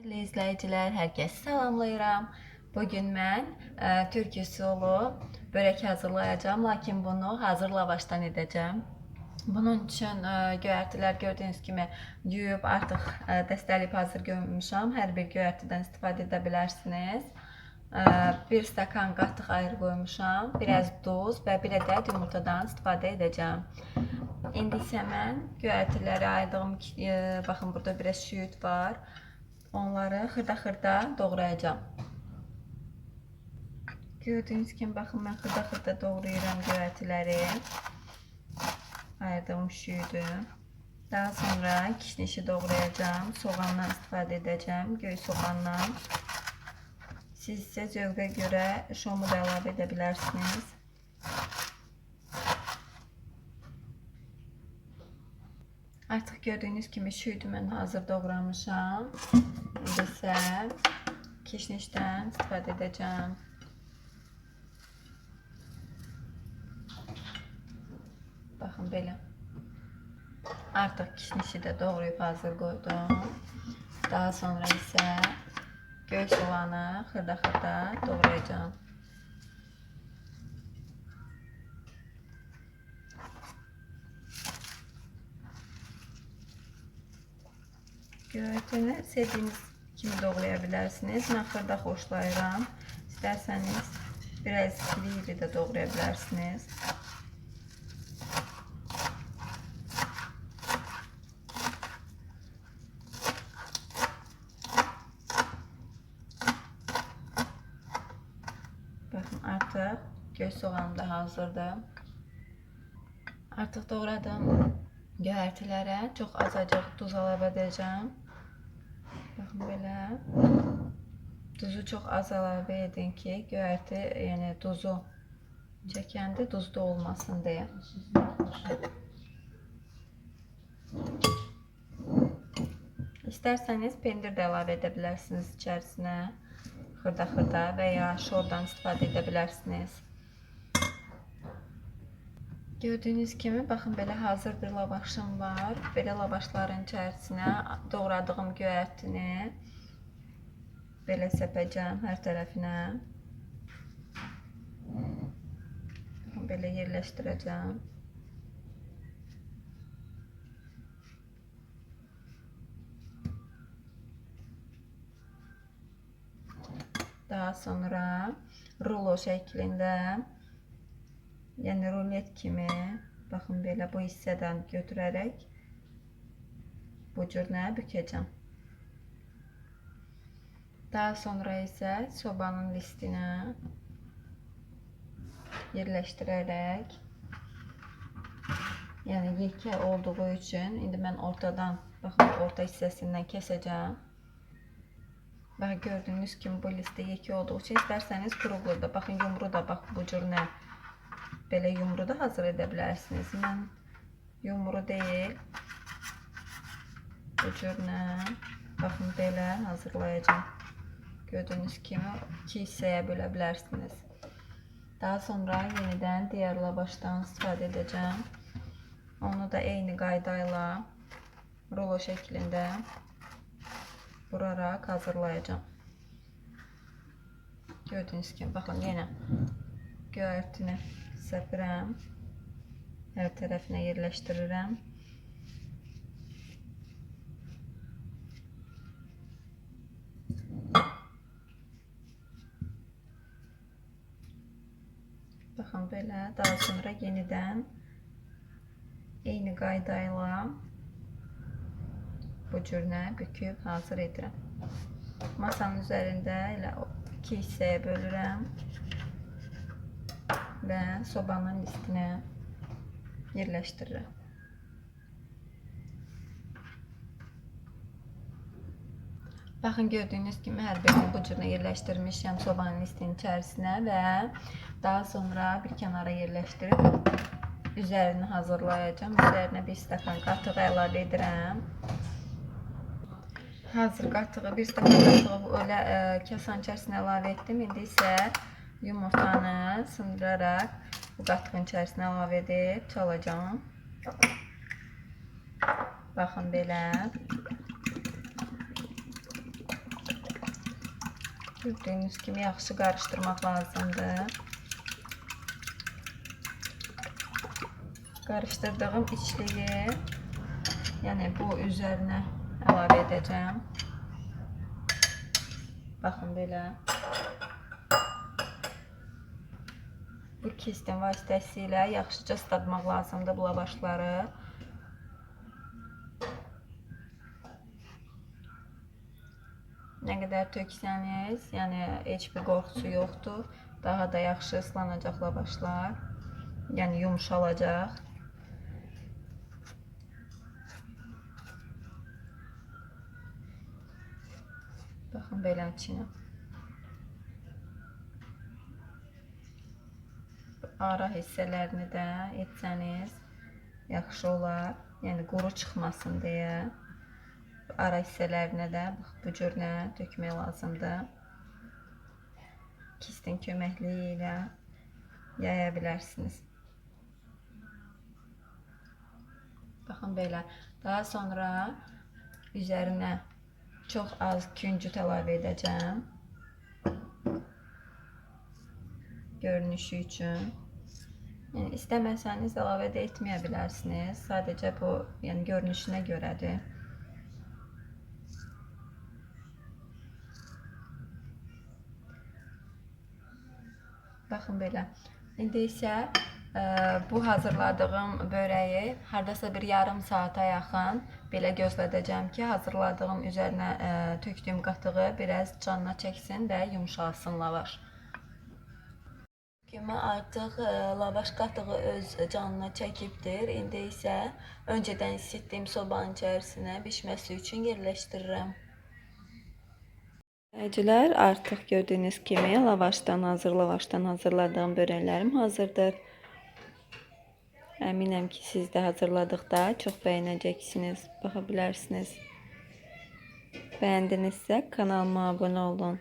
Dəyərli izləyicilər, hər kəsi salamlayıram. Mən ə, türk üsulu börək hazırlayacağam, lakin bunu hazır lavaşdan edəcəm. Bunun üçün ə, göyərtilər gördüyünüz kimi yuyub artıq ə, dəstələyib hazır qoymuşam. Hər bir göyərtidən istifadə edə bilərsiniz. Ə, Bir stakan qatıq ayrı qoymuşam, biraz duz və bir ədəd yumurtadan istifadə edəcəm. İndi isə mən göyərtiləri ayırdığım, ə, baxın burada biraz şüyüt var. Onları xırda-xırda doğrayacağam. Gördüyünüz kimi baxın mən xırda-xırda doğrayıram göyərtiləri. Ayırdığım şüydü. Daha sonra kişnişi doğrayacağım. Soğandan istifadə edəcəm. Göy soğandan. Siz isə zövqə görə şomu da əlavə edə bilərsiniz. Artıq gördüyünüz kimi şüydü mən hazır doğramışam. İndi isə kişnişdən istifadə edəcəm. Baxın belə. Artıq kişnişi də doğrayıb hazır qoydum. Daha sonra isə göy soğanı xırda-xırda doğrayacağım. Göyərtini sevdiyiniz kimi doğraya bilərsiniz. Mən xırda xoşlayıram. İstərsəniz biraz iri-iri də doğraya bilərsiniz. Baxın göy soğanım da hazırdır. Artıq doğradım göyərtilərə çox azacıq duz əlavə edəcəm. Baxın belə. Duzu çox az əlavə edin ki, göyərti, yəni duzu çəkəndə duzlu olmasın deyə. İstərsəniz pendir də əlavə edə bilərsiniz içərisinə. Xırda-xırda və ya şordan istifadə edə bilərsiniz. Gördüyünüz kimi baxın belə hazır bir lavaşım var. Belə lavaşların içərisinə doğradığım göyərtini belə səpəcəm hər tərəfinə. Belə yerləşdirəcəm. Daha sonra rulo şəklində yəni rulet kimi baxın belə bu hissədən götürərək bu cür nə bükəcəm. Daha sonra isə sobanın listinə yerləşdirərək yəni yekə olduğu üçün indi mən ortadan baxın orta hissəsindən kəsəcəm. Bax gördüyünüz kimi bu listə yekə olduğu üçün istərsəniz kruqlu da baxın yumru da bax bu cür nə belə yumru da hazır edə bilərsiniz. Mən yumru deyil bu cür nə baxın belə hazırlayacağım. Gördüyünüz kimi iki hissəyə bölə bilərsiniz. Daha sonra yenidən digər lavaşdan istifadə edəcəm. Onu da eyni qayda rulo şəklində vuraraq hazırlayacağım. Gördüyünüz kimi baxın yenə göyərtini səpirəm. Hər tərəfinə yerləşdirirəm. Baxın belə. Daha sonra yenidən eyni qayda ilə bu cür nə büküb hazır edirəm. Masanın üzərində elə iki hissəyə və sobanın üstünə yerləşdirirəm. Baxın gördüyünüz kimi hər birini bu cür yerləşdirmişəm sobanın üstünün içərisinə və daha sonra bir kənara yerləşdirib üzərini hazırlayacağım. Üzərinə bir stakan qatıq əlavə edirəm. Hazır qatığı, bir stəkan qatığı öyle ə, kasanın içərisinə əlavə etdim. İndi isə yumurtanı sındıraraq bu qatığın içərisinə əlavə edib çalacağım. Baxın belə. Gördüyünüz kimi yaxşı qarışdırmaq lazımdır. Qarışdırdığım içliyi yəni bu üzərinə əlavə edəcəm. Baxın belə. Bu kistin vasitəsilə yaxşıca ıslatmaq lazımdır bu lavaşları. Nə qədər töksəniz, yəni heç bir qorxusu yoxdur. Daha da yaxşı ıslanacaq lavaşlar. Yəni yumşalacaq. Baxın belə içinə. Ara hissələrini də etsəniz yaxşı olar. Yəni quru çıxmasın deyə. Ara hissələrinə də bax bu cürlə tökmək lazımdır. Kistin köməkliyi ilə yaya bilərsiniz. Baxın belə. Daha sonra üzərinə çox az küncüt əlavə edəcəm. Görünüşü üçün. Yəni istəməsəniz əlavə də etməyə bilərsiniz. Sadəcə bu, yəni görünüşünə görədir. Baxın belə. İndi isə ə, bu hazırladığım börəyi hardasa bir yarım saata yaxın belə gözlədəcəm ki, hazırladığım üzərinə ə, tökdüyüm qatığı biraz canına çəksin və yumşalsın lavaş. Kimi artıq ə, lavaş qatığı öz canına çəkibdir. İndi isə öncədən isitdiyim sobanın içərisinə bişməsi üçün yerləşdirirəm. Əcilər artıq gördüyünüz kimi lavaşdan hazır lavaşdan hazırladığım börəklərim hazırdır. Əminəm ki, siz də hazırladıqda çox bəyənəcəksiniz, baxa bilərsiniz. Kanalıma abunə olun.